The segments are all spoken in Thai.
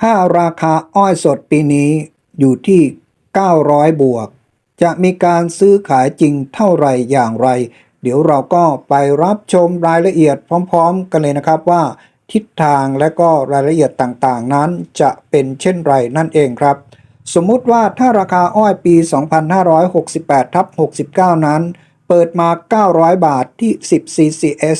ถ้าราคาอ้อยสดปีนี้อยู่ที่ 900 บวก จะมีการซื้อขายจริงเท่าไหร่อย่างไร เดี๋ยวเราก็ไปรับชมรายละเอียดพร้อม ๆ กันเลยนะครับว่า ทิศทางและก็รายละเอียดต่างๆ นั้นจะเป็นเช่นไรนั่นเองครับ สมมุติว่าถ้าราคาอ้อยปี 2568ทับ69 นั้น เปิดมา 900 บาทที่ 10 CCS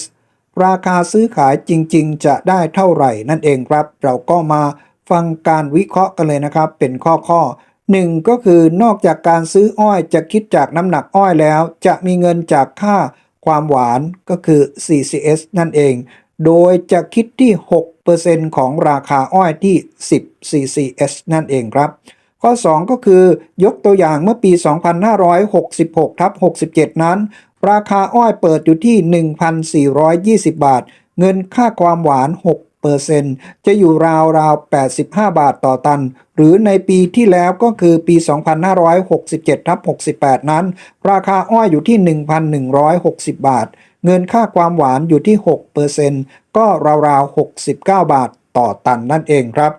ราคาซื้อขายจริง ๆ จะได้เท่าไหร่นั่นเองครับ เราก็มา ฟังการวิเคราะห์กันเลยนะครับ เป็นข้อข้อหนึ่งก็คือนอกจากการซื้ออ้อยจะคิดจากน้ำหนักอ้อยแล้ว จะมีเงินจากค่าความหวานก็คือ CCS นั่นเอง โดยจะคิดที่ 6%ของราคาอ้อยที่ 10 CCS นั่นเองครับ ข้อ 2 ก็คือยกตัวอย่างเมื่อปี 2566ทับ67 นั้น ราคาอ้อยเปิดอยู่ที่ 1,420 บาท เงินค่าความหวาน 6 จะอยู่ราวราว85 บาทต่อตัน หรือในปีที่แล้วก็คือปี 2567ทับ68 นั้น ราคาอ้อยอยู่ที่ 1,160 บาท เงินค่าความหวานอยู่ที่ 6%ก็ราวๆ 69 บาทต่อตันนั่นเองครับ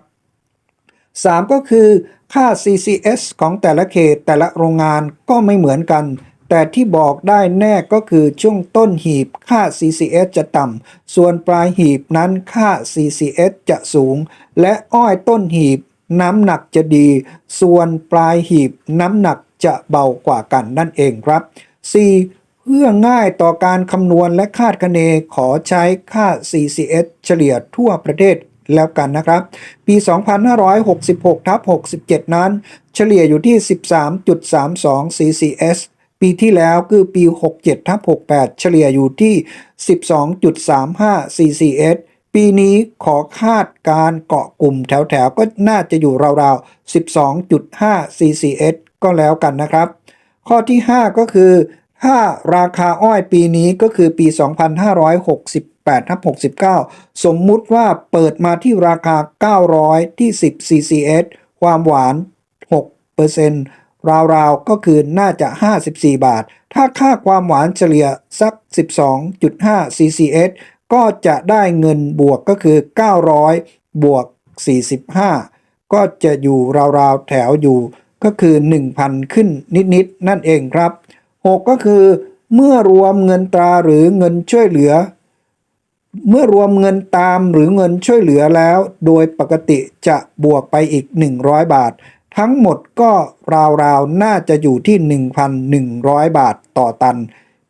3 ก็คือค่า CCS ของแต่ละเขตแต่ละโรงงานก็ไม่เหมือนกัน แต่ที่บอกได้แน่ก็คือช่วงต้นหีบค่า CCS จะต่ำ ส่วนปลายหีบนั้นค่า CCS จะสูง และอ้อยต้นหีบน้ำหนักจะดี ส่วนปลายหีบน้ำหนักจะเบากว่ากันนั่นเองครับ 4. เพื่อง่ายต่อการคำนวณและคาดคะเนขอใช้ค่า CCS เฉลี่ยทั่วประเทศแล้วกันนะครับ ปี 2566ทับ67 นั้น เฉลี่ยอยู่ที่ 13.32 CCS ปีที่แล้วคือปี 67ทับ68 เฉลี่ยอยู่ที่ 12.35 CCS ปีนี้ขอคาดการเกาะกลุ่มแถวๆ ก็น่าจะอยู่ราวๆ 12.5 CCS ก็แล้วกันนะครับ ข้อที่ 5 ก็คือถ้าราคาอ้อยปีนี้ก็คือปี 2568ทับ69 สมมุติว่าเปิดมาที่ราคา 900 ที่ 10 CCS ความหวาน 6% ราวๆ ก็คือน่าจะ 54 บาท ถ้าค่าความหวานเฉลี่ยสัก 12.5 CCS ก็จะได้เงินบวกก็คือ 900 บวก 45 ก็จะอยู่ราวๆ แถวอยู่ก็คือ 1,000 ขึ้นนิดๆ นั่นเองครับ 6 ก็คือเมื่อรวมเงินตราหรือเงินช่วยเหลือ เมื่อรวมเงินตามหรือเงินช่วยเหลือแล้ว โดยปกติจะบวกไปอีก 100 บาท ทั้งหมดก็ราวๆ น่าจะอยู่ที่ 1,100 บาทต่อตัน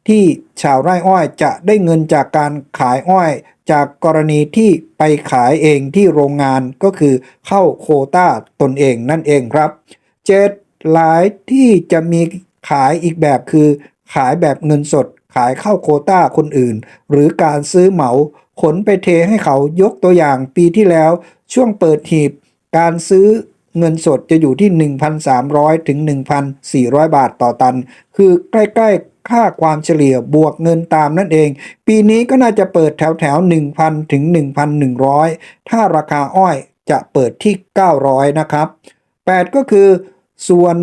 ที่ชาวไร่อ้อยจะได้เงินจากการขายอ้อย จากกรณีที่ไปขายเองที่โรงงานก็คือเข้าโคต้าตนเองนั่นเองครับ 7. หลายที่จะมีขายอีกแบบคือ ขายแบบเงินสด ขายเข้าโคต้าคนอื่น หรือการซื้อเหมาขนไปเทให้เขายกตัวอย่างปีที่แล้ว ช่วงเปิดหีบ การซื้อ เงินสดจะอยู่ที่ 1,300 ถึง 1,400 บาทต่อตัน คือใกล้ๆ ค่าความเฉลี่ยบวกเงินตามนั่นเอง ปีนี้ก็น่าจะเปิดแถวแถว1,000 ถึง 1,100 ถ้าราคาอ้อยจะเปิดที่ 900 นะครับ 8 ก็คือ ส่วน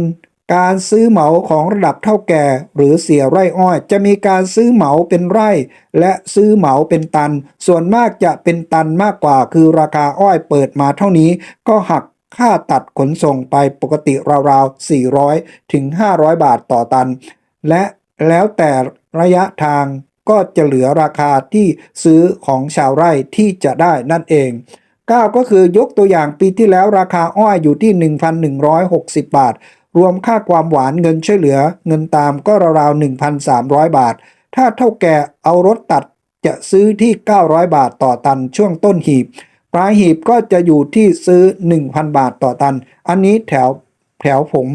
การซื้อเหมาของระดับเท่าแก่ หรือเสียไร่อ้อย จะมีการซื้อเหมาเป็นไร่ และซื้อเหมาเป็นตัน ส่วนมากจะเป็นตันมากกว่า คือราคาอ้อยเปิดมาเท่านี้ ก็หัก ค่าตัดขนส่งไปปกติราวๆ 400 ถึง 500 บาทต่อตัน และแล้วแต่ระยะทางก็จะเหลือราคาที่ซื้อของชาวไร่ที่จะได้นั่นเอง 9 ก็คือยกตัวอย่างปีที่แล้วราคาอ้อยอยู่ที่ 1,160 บาท รวมค่าความหวานเงินช่วยเหลือ เงินตามก็ราวๆ 1,300 บาท ถ้าเท่าแก่เอารถตัดจะซื้อที่ 900 บาทต่อตันช่วงต้นหีบ ลายหีบก็จะอยู่ที่ซื้อ 1,000 บาทต่อตัน อันนี้แถวแถวผม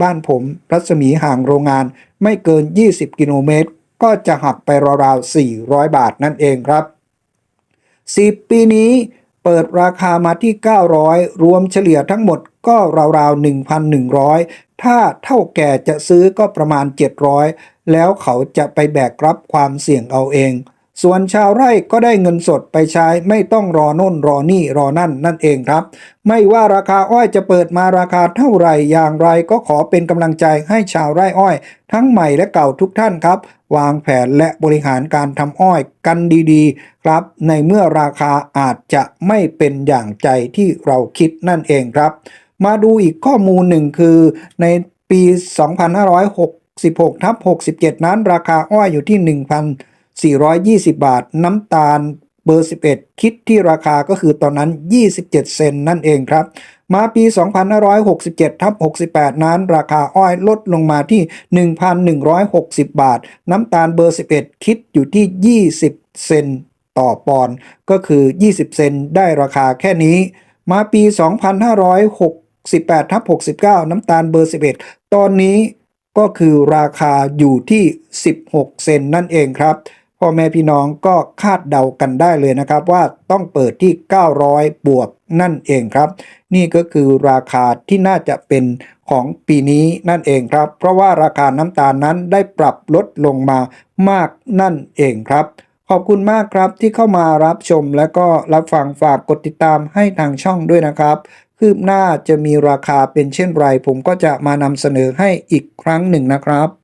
บ้านผมรัศมีห่างโรงงานไม่เกิน 20 กิโลเมตร ก็จะหักไปราวๆ 400 บาทนั่นเองครับ 10 ปีนี้เปิดราคามาที่ 900 รวมเฉลี่ยทั้งหมดก็ราวๆ 1,100 ถ้าเท่าแก่จะซื้อก็ประมาณ 700 แล้วเขาจะไปแบกรับความเสี่ยงเอาเอง ส่วนชาวไร่ก็ได้เงินสดไปใช้ไม่ต้องรอโน่นรอนี่รอนั่นนั่นเองครับ ไม่ว่าราคาอ้อยจะเปิดมาราคาเท่าไหร่อย่างไรก็ขอเป็นกำลังใจให้ชาวไร่อ้อย ทั้งใหม่และเก่าทุกท่านครับ วางแผนและบริหารการทำอ้อยกันดีๆ ครับ ในเมื่อราคาอาจจะไม่เป็นอย่างใจที่เราคิดนั่นเองครับ มาดูอีกข้อมูลหนึ่งคือในปี 2566ทับ67 นั้นราคาอ้อยอยู่ที่ 420 บาท น้ำตาลเบอร์ 11 คิดที่ราคาก็คือตอนนั้น 27 เซนนั่นเองครับ มาปี 2567ทับ68 นั้น ราคาอ้อยลดลงมาที่ 1,160 บาท น้ำตาลเบอร์ 11 คิดอยู่ที่ 20 เซนต่อปอนด์ก็คือ 20 เซนได้ราคาแค่นี้ มาปี 2568ทับ69 น้ำตาลเบอร์ 11 ตอนนี้ก็คือราคาอยู่ที่ 16 เซนนั่นเองครับ พ่อแม่พี่น้องก็คาดเดากันได้เลยนะครับว่าต้องเปิดที่ 900 บวกนั่นเองครับ นี่ก็คือราคาที่น่าจะเป็นของปีนี้นั่นเองครับ เพราะว่าราคาน้ำตาลนั้นได้ปรับลดลงมามากนั่นเองครับ ขอบคุณมากครับที่เข้ามารับชมและก็รับฟังฝากกดติดตามให้ทางช่องด้วยนะครับ คืบหน้าจะมีราคาเป็นเช่นไร ผมก็จะมานำเสนอให้อีกครั้งหนึ่งนะครับ